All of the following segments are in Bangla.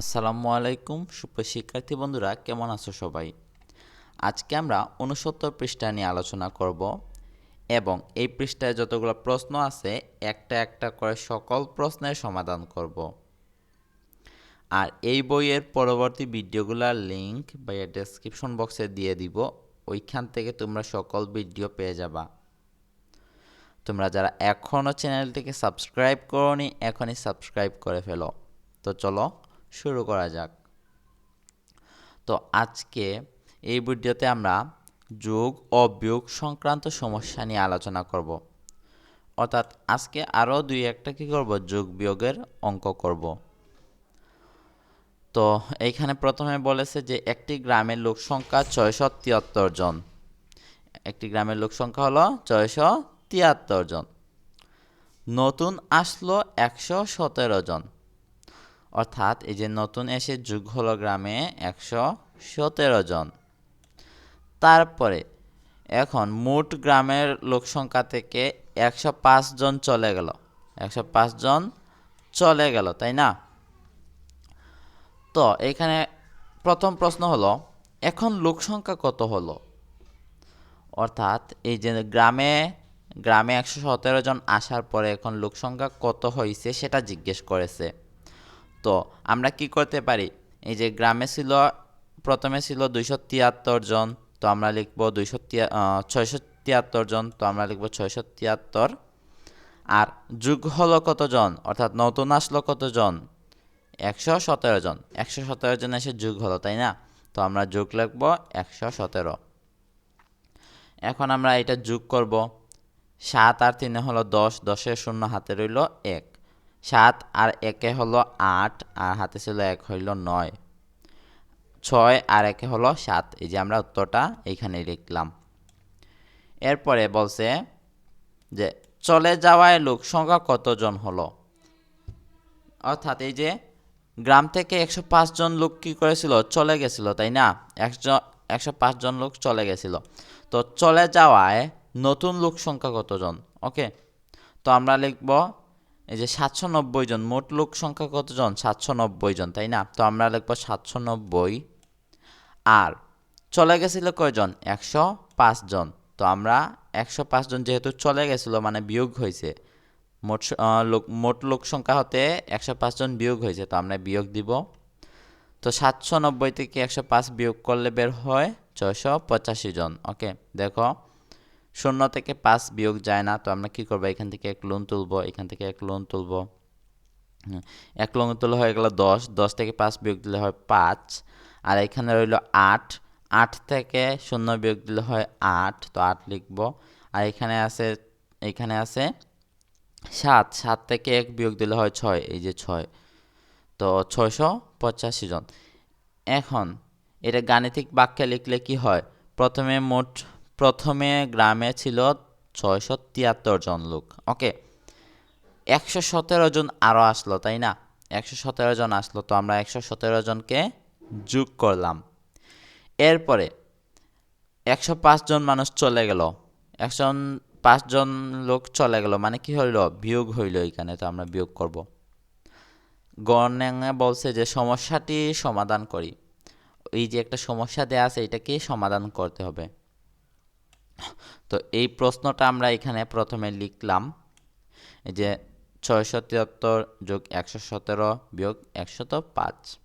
আসসালামু আলাইকুম, সুপ্রিয় শিক্ষার্থী বন্ধুরা, কেমন আছো সবাই? আজকে আমরা উনসত্তর পৃষ্ঠা নিয়ে আলোচনা করব এবং এই পৃষ্ঠায় যতগুলো প্রশ্ন আছে, একটা একটা করে সকল প্রশ্নের সমাধান করব। আর এই বইয়ের পরবর্তী ভিডিওগুলোর লিঙ্ক বা ডেসক্রিপশন বক্সে দিয়ে দিব, ওইখান থেকে তোমরা সকল ভিডিও পেয়ে যাবা। তোমরা যারা এখনও চ্যানেলটিকে সাবস্ক্রাইব করোনি, এখনই সাবস্ক্রাইব করে ফেলো। তো চলো শুরু করা যাক। তো আজকে এই ভিডিওতে আমরা যোগ ও বিয়োগ সংক্রান্ত সমস্যা নিয়ে আলোচনা করব। অর্থাৎ আজকে আরও দুই একটা কী করব? যোগ বিয়োগের অঙ্ক করব। তো এইখানে প্রথমে বলেছে যে একটি গ্রামের লোক সংখ্যা ছয়শো তিয়াত্তর জন। একটি গ্রামের লোক সংখ্যা হলো ছয়শো তিয়াত্তর জন। নতুন আসলো একশো সতেরো জন। অর্থাৎ এই যে নতুন এসে যুগ হলো গ্রামে একশো সতেরো জন। তারপরে এখন মোট গ্রামের লোক সংখ্যা থেকে একশো পাঁচ জন চলে গেল। একশো পাঁচ জন চলে গেল, তাই না? তো এখানে প্রথম প্রশ্ন হলো, এখন লোক সংখ্যা কত হলো? অর্থাৎ এই যে গ্রামে গ্রামে একশো সতেরো জন আসার পরে এখন লোক সংখ্যা কত হয়েছে সেটা জিজ্ঞেস করেছে। তো আমরা কি করতে পারি? এই যে গ্রামে ছিল, প্রথমে ছিল দুইশো তিয়াত্তর জন, তো আমরা লিখব দুইশো ছয়শো তিয়াত্তর জন, তো আমরা লিখব ছয়শো তিয়াত্তর। আর যুগ হলো কতজন অর্থাৎ নতুন আসলো কতজন একশো সতেরো জন। একশো সতেরো জন এসে যুগ হলো, তাই না? তো আমরা যোগ লিখব একশো সতেরো। এখন আমরা এটা যোগ করব। সাত আর তিনে হলো দশ, দশের শূন্য হাতে রইল এক। সাত আর একে হলো আট, আর হাতে ছিল এক হইল নয়। ছয় আর একে হলো সাত। এই যে আমরা উত্তরটা এইখানে লিখলাম। এরপরে বলছে যে, চলে যাওয়ায় লোক সংখ্যা কতজন হলো? অর্থাৎ এই যে, গ্রাম থেকে একশো পাঁচ জন লোক কী করেছিল? চলে গেছিল, তাই না? একশো একশো জন লোক চলে গেছিল। তো চলে যাওয়ায় নতুন লোক সংখ্যা কতজন? ওকে, তো আমরা লিখব এই যে সাতশো নব্বই জন, মোট লোক সংখ্যা কতজন? সাতশো নব্বই জন, তাই না? তো আমরা লিখব সাতশো নব্বই। আর চলে গেছিল কয়জন? একশো পাঁচ জন। তো আমরা একশো পাঁচ জন যেহেতু চলে গেছিল মানে বিয়োগ হয়েছে, মোট লোক মোট লোক সংখ্যা হতে একশো পাঁচ জন বিয়োগ হয়েছে, তো আমরা বিয়োগ দিব। তো সাতশো নব্বই থেকে একশো পাঁচ বিয়োগ করলে বের হয় ছয়শো পঁচাশি জন, ওকে? দেখো শূন্য থেকে পাঁচ বিয়োগ যায় না, তো আমরা কি করব? এখান থেকে এক লোন তুলবো, এখান থেকে এক লোন তুলবো। এক লোন তুলে হয়ে গেল দশ দশ থেকে পাঁচ বিয়োগ দিলে হয় পাঁচ, আর এখানে রইল আট আট থেকে শূন্য বিয়োগ দিলে হয় আট, তো আট লিখব। আর এখানে আছে এখানে আছে সাত সাত থেকে এক বিয়োগ দিলে হয় ছয়, এই যে ছয়। তো ছয়শো পঁচাশি জন। এখন এটা গাণিতিক বাক্যে লিখলে কি হয়? প্রথমে মোট প্রথমে গ্রামে ছিল ছয়শো তিয়াত্তর জন লোক, ওকে? একশো সতেরো জন আরও আসলো, তাই না? একশো সতেরো জন আসলো, তো আমরা একশো সতেরো জনকে যোগ করলাম। এরপরে একশো জন মানুষ চলে গেল। একশো পাঁচজন লোক চলে গেল মানে কি হইল? বিয়োগ হইল এখানে, তো আমরা বিয়োগ করব। গণে বলছে যে সমস্যাটি সমাধান করি। এই যে একটা সমস্যা দেয়া আছে, এটাকে সমাধান করতে হবে। তো এই প্রশ্নটা আমরা এখানে প্রথমে লিখলাম। যে ছয়শো তিয়াত্তর যোগ একশো সতেরো বিয়োগ একশত পাঁচ।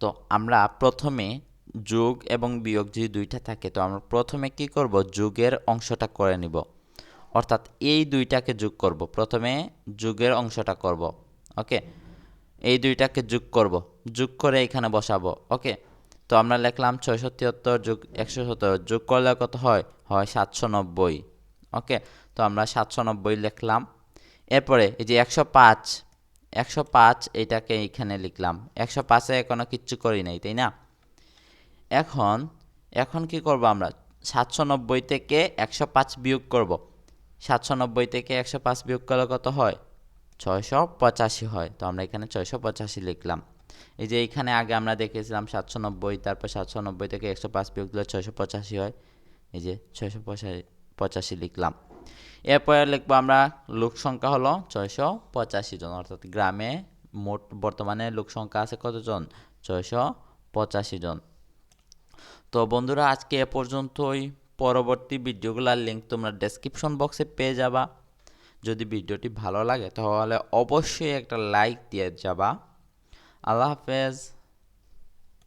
তো আমরা প্রথমে যোগ এবং বিয়োগ যদি দুইটা থাকে, তো আমরা প্রথমে কি করব? যোগের অংশটা করে নিব। অর্থাৎ এই দুইটাকে যোগ করব। প্রথমে যোগের অংশটা করব, ওকে? এই দুইটাকে যোগ করব। যোগ করে এখানে বসাবো, ওকে? তো আমরা লিখলাম ছয়শো তিয়াত্তর যোগ একশো সত্তর যোগ করলে কত হয়? হয় সাতশো নব্বই। ওকে? তো আমরা সাতশো নব্বই লিখলাম। এরপরে এই যে একশো পাঁচ একশো পাঁচ এইটাকে এখানে লিখলাম। একশো পাঁচে এখনও কিচ্ছু করি নাই, তাই না? এখন এখন কি করব আমরা? সাতশো নব্বই থেকে একশো পাঁচ বিয়োগ করব। সাতশো নব্বই থেকে একশো পাঁচ বিয়োগ করলে কত হয়? ছয়শো পঁচাশি হয়। তো আমরা এখানে ছয়শো পঁচাশি লিখলাম। এই যে এইখানে আগে আমরা দেখেছিলাম সাতশো নব্বই, তারপর সাতশো নব্বই থেকে একশো পাঁচ বিয়োগ দিলে ছয়শো পঁচাশি হয়। এই যে ছয়শো পঁচাশি লিখলাম। এরপরে লিখব আমরা লোক সংখ্যা হলো ছয়শো পঁচাশি জন, অর্থাৎ গ্রামে মোট বর্তমানে লোক সংখ্যা আছে কতজন? ছয়শো পঁচাশি জন। তো বন্ধুরা, আজকে এ পর্যন্তই। পরবর্তী ভিডিওগুলোর লিঙ্ক তোমরা ডেসক্রিপশন বক্সে পেয়ে যাবা। যদি ভিডিওটি ভালো লাগে, তাহলে অবশ্যই একটা লাইক দিয়ে যাবা। Allah Hafiz.